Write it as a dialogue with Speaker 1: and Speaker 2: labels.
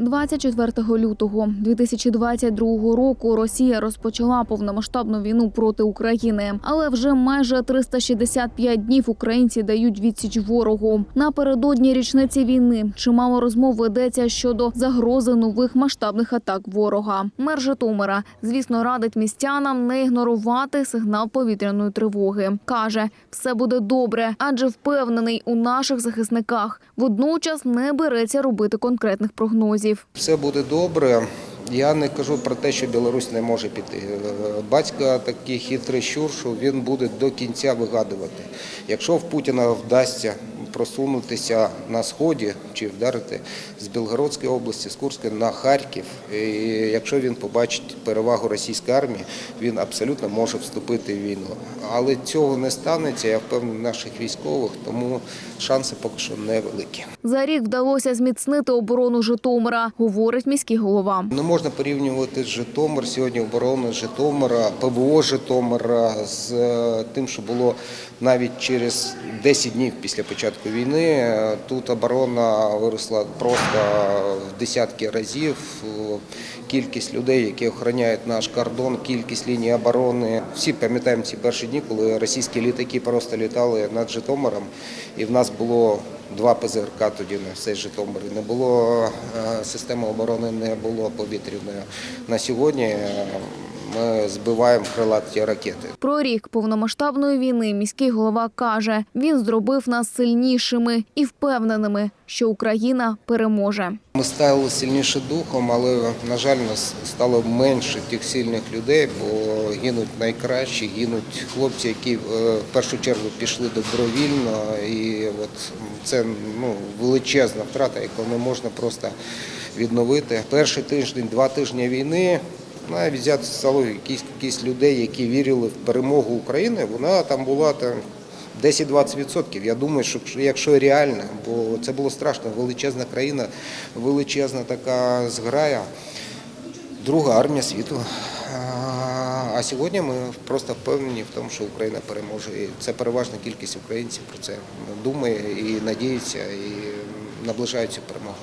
Speaker 1: 24 лютого 2022 року Росія розпочала повномасштабну війну проти України, але вже майже 365 днів українці дають відсіч ворогу. Напередодні річниці війни чимало розмов ведеться щодо загрози нових масштабних атак ворога. Мер Житомира, звісно, радить містянам не ігнорувати сигнал повітряної тривоги. каже, все буде добре, адже впевнений у наших захисниках. Водночас не береться робити конкретних прогнозів.
Speaker 2: Все буде добре. Я не кажу про те, що Білорусь не може піти. Батька такий хитрий щур, що він буде до кінця вигадувати. Якщо в Путіна вдасться просунутися на сході чи вдарити з Білгородської області, з Курської на Харків, і якщо він побачить перевагу російської армії, він абсолютно може вступити в війну. Але цього не станеться, я впевнений наших військових, тому шанси поки що невеликі.
Speaker 1: За рік вдалося зміцнити оборону Житомира, говорить міський голова.
Speaker 2: Не можна порівнювати Житомир сьогодні оборону Житомира, п.в.о. Житомира з е, тим, що було навіть через 10 днів після початку війни. Е, Тут оборона виросла просто в десятки разів. Кількість людей, які охороняють наш кордон, кількість ліній оборони. Всі пам'ятаємо ці перші дні, коли російські літаки просто літали над Житомиром, і в нас було два ПЗРК тоді на все Житомир. Не було е, системи оборони, не було повітряної. На сьогодні ми збиваємо крилаті ракети.
Speaker 1: Про рік повномасштабної війни міський голова каже, він зробив нас сильнішими і впевненими, що Україна переможе.
Speaker 2: Ми стали сильніше духом, але на жаль, нас стало менше тих сильних людей, бо гинуть найкращі, гинуть хлопці, які е, в першу чергу пішли добровільно, і от це ну величезна втрата, яку не можна просто відновити. Перший тиждень, два тижні війни. Навіть взяти з якісь, людей, які вірили в перемогу України, вона там була там 10-20%. Я думаю, що якщо реально, бо це було страшно, величезна країна, величезна така зграя, друга армія світу. А- сьогодні ми просто впевнені в тому, що Україна переможе. І це переважна кількість українців про це думає і надіється, і наближає цю перемогу.